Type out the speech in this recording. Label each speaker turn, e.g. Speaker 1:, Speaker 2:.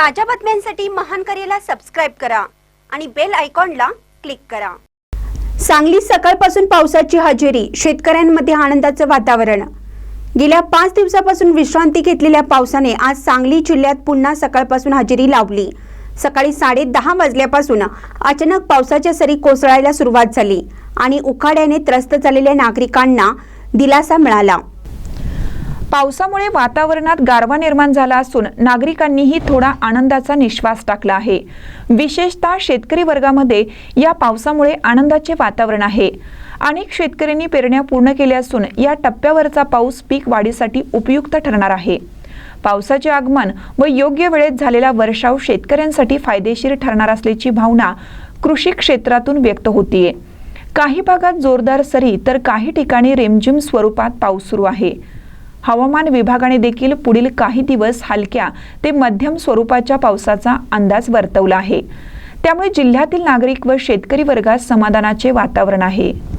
Speaker 1: ताज्या बातम्यांसाठी महान करेला सबस्क्राईब करा आणि बेल आयकॉनला क्लिक करा. सांगली सकाळपासून पावसाची हजेरी शेतकऱ्यांमध्ये आनंदाचं वातावरण. गेल्या पाच दिवसापासून विश्रांती घेतलेल्या पावसाने आज सांगली जिल्ह्यात पुन्हा सकाळपासून हजेरी लावली. सकाळी साडे दहा वाजल्यापासून अचानक पावसाच्या सरी कोसळायला सुरुवात झाली आणि उखाड्याने त्रस्त झालेल्या नागरिकांना दिलासा मिळाला.
Speaker 2: पावसामुळे वातावरणात गारवा निर्माण झाला असून नागरिकांनीही थोडा आनंदाचा निश्वास टाकला आहे. विशेषतः शेतकरी वर्गामध्ये या पावसामुळे आनंदाचे वातावरण आहे. अनेक शेतकऱ्यांनी पेरण्या पूर्ण केल्या असून या टप्प्यावरचा पाऊस पीक वाढीसाठी उपयुक्त ठरणार आहे. पावसाचे आगमन व योग्य वेळेत झालेला वर्षाव शेतकऱ्यांसाठी फायदेशीर ठरणार असल्याची भावना कृषी क्षेत्रातून व्यक्त होतीये. काही भागात जोरदार सरी तर काही ठिकाणी रिमझिम स्वरूपात पाऊस सुरू आहे. हवामान विभागाने देखील पुढील काही दिवस हलक्या ते मध्यम स्वरूपाच्या पावसाचा अंदाज वर्तवला आहे. त्यामुळे जिल्ह्यातील नागरिक व शेतकरी वर्गात समाधानाचे वातावरण आहे.